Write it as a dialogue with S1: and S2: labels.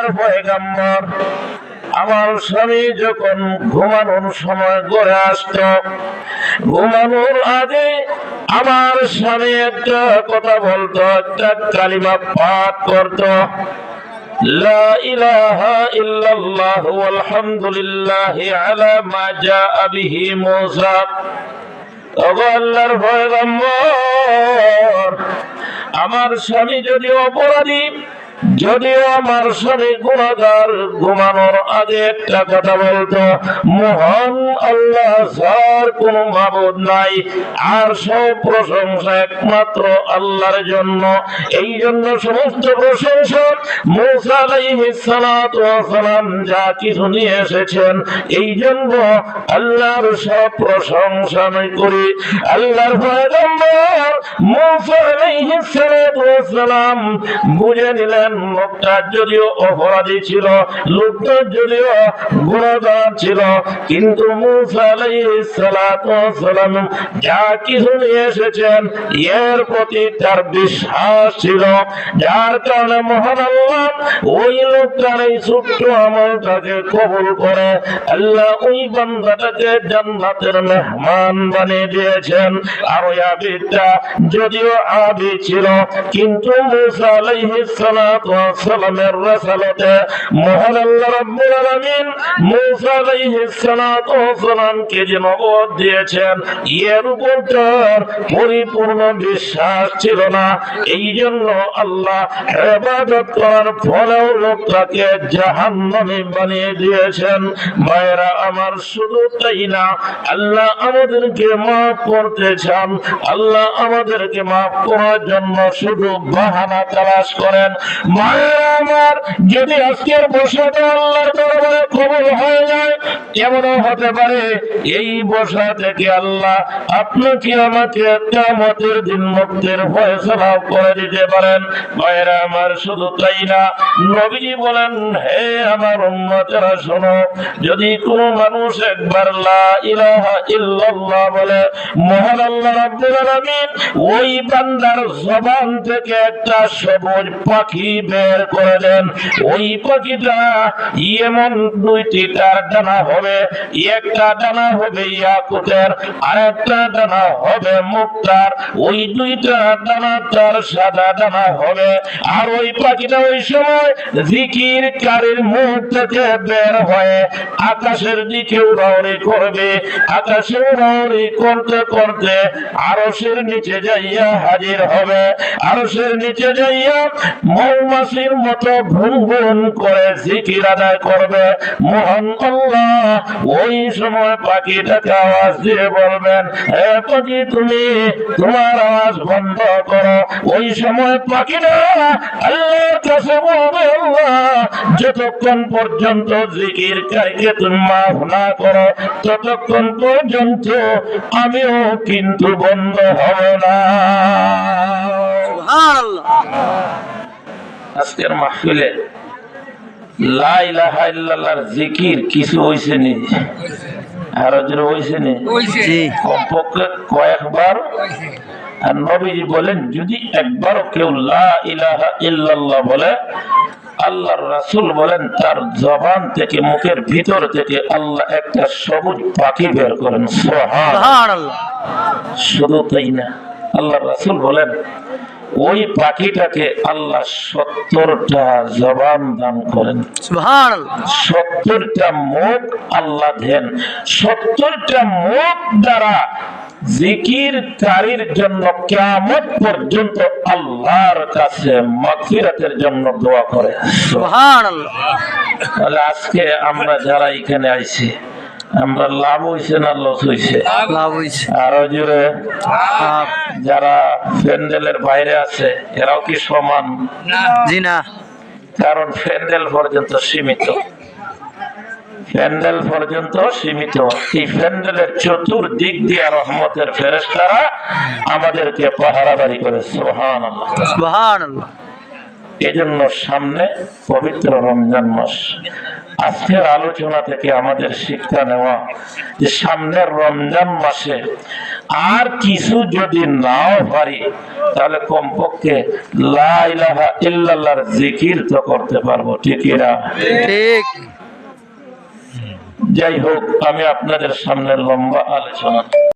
S1: আমার পয়গাম্বর। আমার স্বামী যখন ঘুমানোর সময় ঘরে আসত, ঘুমানোর আগে আমার স্বামী একটা কথা বলতো, একটা কালিমা পাঠ করত। আমার স্বামী যদি অপরাধী যদিও আমার স্বামী গুণাগার, ঘুমানোর আগে একটা কথা বলতো, মহান আল্লাহ স্যার কোন মাবুদ নাই। আর সব প্রশংসা একমাত্র আল্লাহর জন্য। এই জন্য সমস্ত প্রশংসা মুসা যা কিছু নিয়ে এসেছেন, এই জন্য আল্লাহর সব প্রশংসা আমি করি। আল্লাহর পয়গম্বর বুঝে নিলেন লোকটা যদিও অপরাধী ছিল লোকটা যদিও গুণাগার ছিল। কিন্তু সালাম যা কিছু নিয়ে এসেছেন, এর প্রতি তার বিশ্বাস ছিল। যার কারণে মহান আল্লাহ ওই লোকটার এই ছোট্ট আমলটাকে কবুল করে আল্লাহ ওই বান্দাটাকে জান্নাতের মেহমান বানিয়ে দিয়েছেন। আর ওই আবিদটা যদিও আবি ছিল, কিন্তু মুসা আলাইহিস ওয়াস পরিপূর্ণ বিশ্বাস ছিল না। এই জন্য আল্লাহ ইবাদত করার ফলেও লোকটাকে জাহান্নামে বানিয়ে দিয়েছেন। মায়েরা, আমার শুধু তাই না, আল্লাহ আমাদেরকে মাফ করতে চান। আল্লাহ আমাদেরকে মাফ করার জন্য শুধু বাহানা তালাশ করেন। মায়েরা আমার যদি আজকের বসাটা আল্লাহর দরবারে কবুল হয়ে যায় এমনও হতে পারে? এই বসা থেকে আল্লাহ আপনাকে আমাকে কামতের দিন মুক্তির ফয়সলা করে দিতে পারেন। মায়েরা আমার শুধু তাই না, নবীজি বলেন, হে আমার উম্মতেরা, শোনো, যদি কোনো মানুষ একবার লা ইলাহা ইল্লাল্লাহ বলে, মহান আল্লাহ রাব্বুল আলামিন, ওই বান্দার জবান থেকে একটা সবুজ পাখি বের করে দেন ওই পাখিটা এমন দুইটি তার ডানা হবে, একটা ডানা হবে ইয়াকুতের আর একটা ডানা হবে মুক্তার। ওই দুইটা ডানা তার সাদা ডানা হবে। আর ওই পাখিটা ওই সময় জিকির কারির মুখ বের হয়ে আকাশের দিকে উড়াউড়ি করবে। আকাশে উড়াউড়ি করতে করতে আরশের নিচে যাইয়া হাজির হবে। আরশের নিচে যাইয়া মৌমাছির মতো ঘুম ঘুম করে জিকির আদায় করবে। মোহন আল্লাহ, ওই সময় পাখিটাকে আওয়াজ দিয়ে বলবেন হে পাখি, তুমি তোমার আওয়াজ বন্ধ করো। ওই সময় পাখিটা আল্লাহর কাছে বলবে, আল্লাহ, যতক্ষণ পর্যন্ত জিকির কারিকে তুমি মাফ না করো, ততক্ষণ পর্যন্ত আমিও কিন্তু বন্ধ হব না।
S2: সুবহানাল্লাহ।
S1: আজকের মাহফিলে লা জিকির কিছু হইছে নি আর জোরে নি কমপক্ষে কয়েকবার। আর নবীজি বলেন যদি একবারও কেউ লা ইল্লাল্লাহ বলে আল্লাহর রাসূল বলেন তার জবান থেকে মুখের ভিতর থেকে আল্লাহ একটা সবুজ পাখি বের করেন। শুধু তাই না আল্লাহ রাসূল বলেন ওই পাখিটাকে আল্লাহ সত্তরটা জবান দান করেন। সত্তরটা মুখ আল্লাহ দেন। সত্তরটা মুখ দ্বারা জিকির কারির জন্য কিয়ামত পর্যন্ত আল্লাহর কাছে মাগফিরাতের জন্য দোয়া করে।
S2: সুবহানাল্লাহ।
S1: তাহলে আজকে আমরা যারা এখানে আইছি আমরা লাভ হইছে না লস হইছে?
S2: লাভ হইছে।
S1: আরও জোরে।
S2: আহ,
S1: যারা প্যান্ডেলের বাইরে আছে এরাও কি সমান?
S2: জি না।
S1: কারণ প্যান্ডেল পর্যন্ত সীমিত। প্যান্ডেল পর্যন্ত সীমিত। এই প্যান্ডেলের চতুর্দিক দিয়ে রহমতের ফেরেশতারা আমাদেরকে পাহারাদারি করে সোহান এজন্য সামনে পবিত্র রমজান মাস। আজকের আলোচনা থেকে আমাদের শিক্ষা নেওয়া যে সামনের রমজান মাসে আর কিছু যদি নাও পারি তাহলে কমপক্ষে লা ইল্লাল্লাহর জিকির তো করতে পারব ঠিকই না?
S2: ঠিক।
S1: যাই হোক আমি আপনাদের সামনে লম্বা আলোচনা